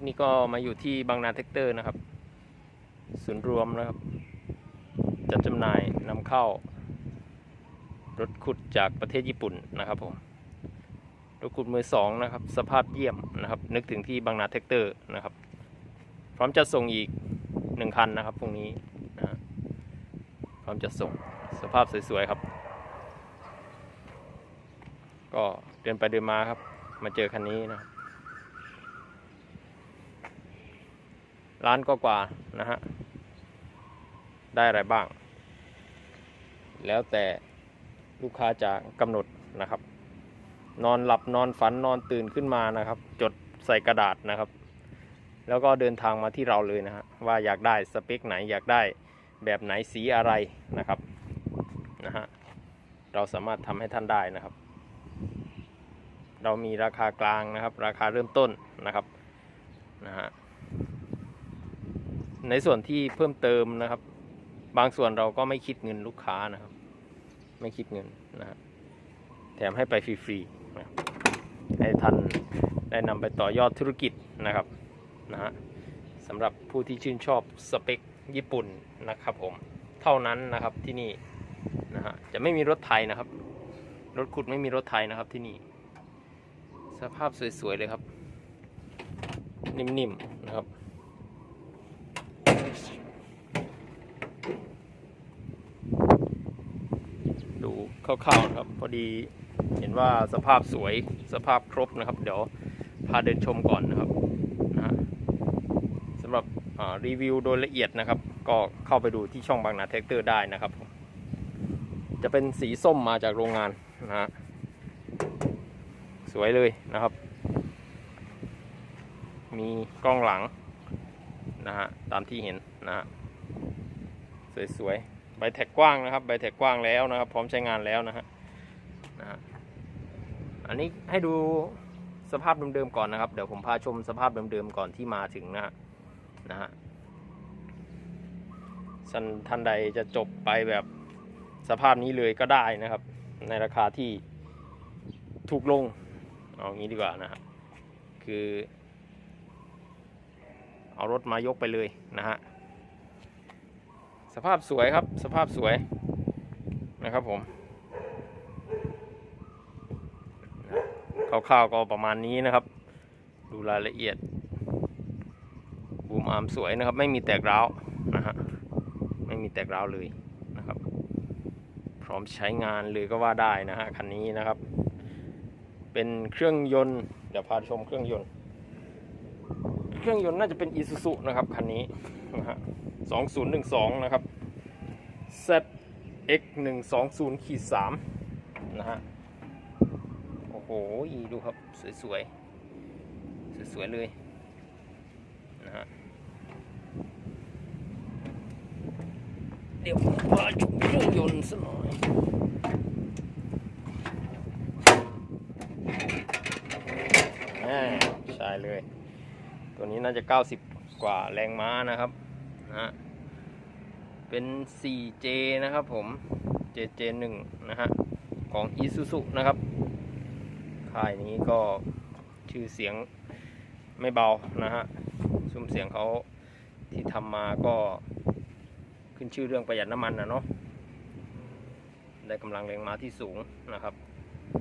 ปนี้ก็มาอยู่ที่บางนาเทคเตอร์นะครับศูนย์รวมนะครับ จัดจำหน่ายนำเข้า รถขุดจากประเทศญี่ปุ่นนะครับผมรถขุดมือสองนะครับ สภาพเยี่ยมนะครับ นึกถึงที่บางนาเทคเตอร์นะครับ พร้อมจะส่งอีกหนึ่งคันนะครับพรุ่งนี้นะพร้อมจะส่งสภาพสวยๆครับ ก็เดินไปเดินมาครับ มาเจอคันนี้นะครับ ร้านก็กว่านะฮะ ได้อะไรบ้าง แล้วแต่ลูกค้าจะกำหนดนะครับ นอนหลับนอนฝันนอนตื่นขึ้นมานะครับ จดใส่กระดาษนะครับ แล้วก็เดินทางมาที่เราเลยนะฮะว่าอยากได้สเปคไหนอยากได้แบบไหนสีอะไรนะครับนะฮะเราสามารถทำให้ท่านได้นะครับ เรามีราคากลางนะครับ ราคาเริ่มต้นนะครับนะฮะ ในส่วนที่เพิ่มเติมนะครับ บางส่วนเราก็ไม่คิดเงินลูกค้านะครับ ไม่คิดเงินนะฮะแถมให้ไปฟรีๆนะให้ท่านได้นำไปต่อยอดธุรกิจนะครับนะฮะสำหรับผู้ที่ชื่นชอบสเปคญี่ปุ่นนะครับผมเท่านั้นนะครับที่นี่นะฮะจะไม่มีรถไทยนะครับ รถขุดไม่มีรถไทยนะครับที่นี่ สภาพสวยๆเลยครับ นิ่มๆนะครับ ดู คร่าวๆนะครับ พอดีเห็นว่าสภาพสวยสภาพครบนะครับ เดี๋ยวพาเดินชมก่อนนะครับนะสำหรับรีวิวโดยละเอียดนะครับ ก็เข้าไปดูที่ช่องบางนาเทคเตอร์ได้นะครับ จะเป็นสีส้มมาจากโรงงานนะฮะสวยเลยนะครับ มีกล้องหลังนะฮะตามที่เห็นนะฮะสวยๆ ใบแท็กกว้างนะครับ ใบแท็กกว้างแล้วนะครับ พร้อมใช้งานแล้วนะฮะนะฮะอันนี้ให้ดูสภาพเดิมๆก่อนนะครับ เดี๋ยวผมพาชมสภาพเดิมๆก่อนที่มาถึงนะฮะนะฮะท่านท่านใดจะจบไปแบบสภาพนี้เลยก็ได้นะครับ ในราคาที่ถูกลงเอางี้ดีกว่านะฮะคือ เอารถมายกไปเลยนะฮะ สภาพสวยครับ สภาพสวยนะครับผมคร่าวๆก็ประมาณนี้นะครับ ดูรายละเอียด บูมอาร์มสวยนะครับ ไม่มีแตกร้าวนะฮะไม่มีแตกร้าวเลยนะครับ พร้อมใช้งานเลยก็ว่าได้นะฮะคันนี้นะครับ เป็นเครื่องยนต์ เดี๋ยวพาชมเครื่องยนต์ เครื่องยนต์น่าจะเป็น Isuzu นะครับคันนี้นะฮะ 2012 นะครับ ZX 120ขีด3นะฮะ โอ้โห ดูครับ สวยๆ สวยๆ เลยนะฮะ เดี๋ยวผมพาชมเครื่องยนต์สักหน่อยใช่เลย ตัวนี้น่าจะ 90 กว่าแรงม้านะครับ นะฮะเป็น 4J นะครับผม JJ1 นะฮะของ Isuzu นะครับค่ายนี้ก็ชื่อเสียงไม่เบานะฮะซุ้มเสียงเขาที่ทำมาก็ขึ้นชื่อเรื่องประหยัดน้ำมันนะเนาะได้กำลังแรงม้าที่สูงนะครับ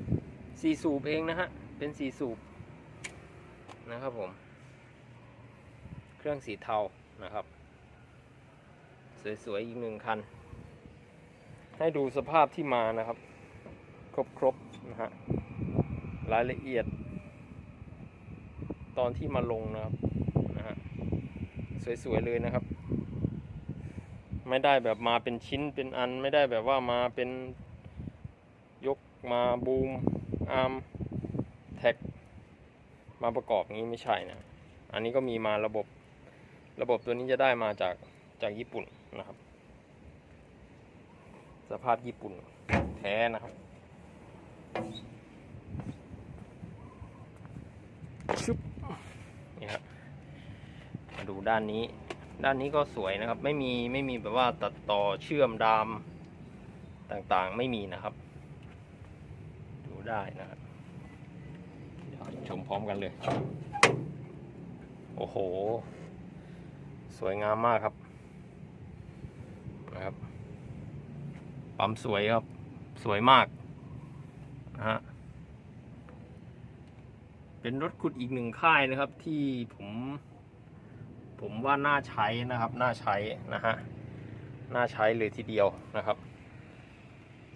4สูบเองนะฮะ เป็น4สูบนะครับผม เครื่องสีเทานะครับ สวยๆอีกหนึ่งคัน ให้ดูสภาพที่มานะครับ ครบๆนะฮะรายละเอียด ตอนที่มาลงนะครับนะฮะสวยๆเลยนะครับ ไม่ได้แบบมาเป็นชิ้นเป็นอันไม่ได้แบบว่ามาเป็นยกมาบูมอาร์มแท็ก มาประกอบงนี้ไม่ใช่นะ อันนี้ก็มีมาระบบระบบตัวนี้จะได้มาจากจากญี่ปุ่น นะครับ สภาพญี่ปุ่นแท้นะครับชุบนี่ครับมาดูด้านนี้ ด้านนี้ก็สวยนะครับ ไม่มีไม่มีแบบว่าตัดต่อเชื่อมดามต่างๆไม่มีนะครับ ดูได้นะครับเดี๋ยวชมพร้อมกันเลย โอ้โห สวยงามมากครับ นะครับ ปั๊มสวยครับ สวยมากนะฮะ เป็นรถขุดอีกหนึ่งค่ายนะครับที่ผม ผมว่าน่าใช้นะครับ น่าใช้นะฮะ น่าใช้เลยทีเดียวนะครับ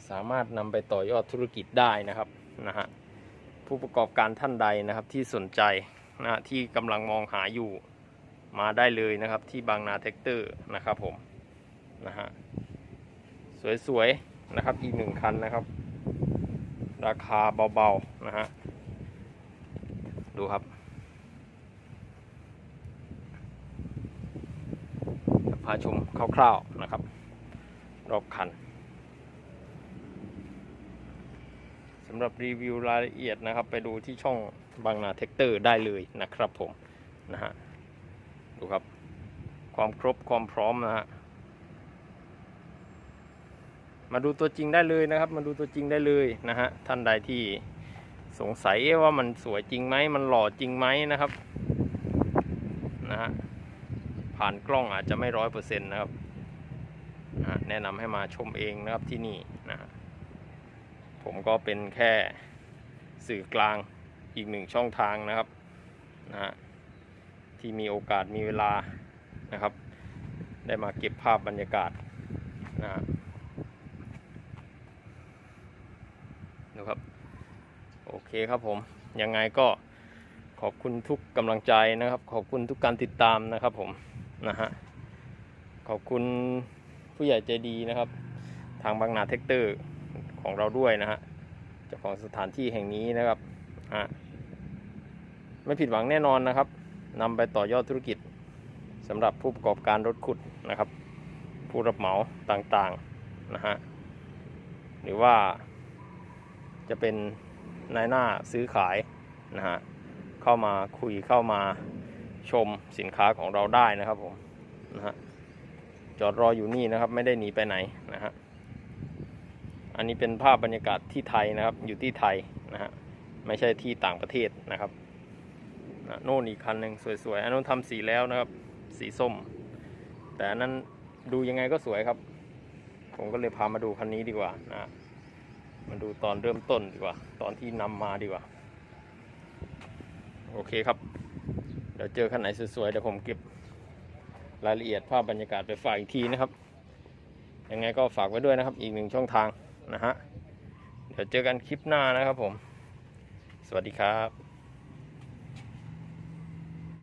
สามารถนำไปต่อยอดธุรกิจได้นะครับนะฮะ ผู้ประกอบการท่านใดนะครับที่สนใจนะฮะที่กำลังมองหาอยู่มาได้เลยนะครับที่บางนาเทคเตอร์นะครับผม นะฮะสวยๆนะครับอีกหนึ่งคันนะครับ ราคาเบาๆนะฮะดูครับพาชมคร่าวๆนะครับ รอบคันสำหรับรีวิวรายละเอียดนะครับ ไปดูที่ช่องบางนาเทคเตอร์ได้เลยนะครับผมนะฮะดูครับ ความครบความพร้อมนะฮะ มาดูตัวจริงได้เลยนะครับ มาดูตัวจริงได้เลยนะฮะท่านใดที่สงสัยว่ามันสวยจริงไหมมันหล่อจริงไหมนะครับนะฮะผ่านกล้องอาจจะไม่ร้อยเปอร์เซ็นต์นะครับนะะแนะนำให้มาชมเองนะครับที่นี่นะฮะผมก็เป็นแค่สื่อกลางอีกหนึ่งช่องทางนะครับนะฮะที่มีโอกาสมีเวลานะครับ ได้มาเก็บภาพบรรยากาศนะฮะดู ครับ โอเคครับผม ยังไงก็ขอบคุณทุกกำลังใจนะครับ ขอบคุณทุกการติดตามนะครับผมนะฮะขอบคุณผู้ใหญ่ใจดีนะครับ ทางบางนาเทคเตอร์ของเราด้วยนะฮะเจ้าของสถานที่แห่งนี้นะครับฮะไม่ผิดหวังแน่นอนนะครับนำไปต่อยอดธุรกิจสำหรับผู้ประกอบการรถขุดนะครับ ผู้รับเหมาต่างๆนะฮะหรือว่า จะเป็นนายหน้าซื้อขายนะฮะเข้ามาคุยเข้ามาชมสินค้าของเราได้นะครับผมนะฮะจอดรออยู่นี่นะครับ ไม่ได้หนีไปไหนนะฮะอันนี้เป็นภาพบรรยากาศที่ไทยนะครับ อยู่ที่ไทยนะฮะไม่ใช่ที่ต่างประเทศนะครับนะโน่นอีกคันหนึ่งสวยๆอันนู้นทำสีแล้วนะครับ สีส้ม แต่อันนั้นดูยังไงก็สวยครับ ผมก็เลยพามาดูคันนี้ดีกว่านะฮะ มาดูตอนเริ่มต้นดีกว่า ตอนที่นำมาดีกว่า โอเคครับ เดี๋ยวเจอคันไหนสวยๆ เดี๋ยวผมเก็บรายละเอียดภาพบรรยากาศไปฝากอีกทีนะครับ ยังไงก็ฝากไว้ด้วยนะครับ อีกหนึ่งช่องทางนะฮะ เดี๋ยวเจอกันคลิปหน้านะครับผม สวัสดีครับ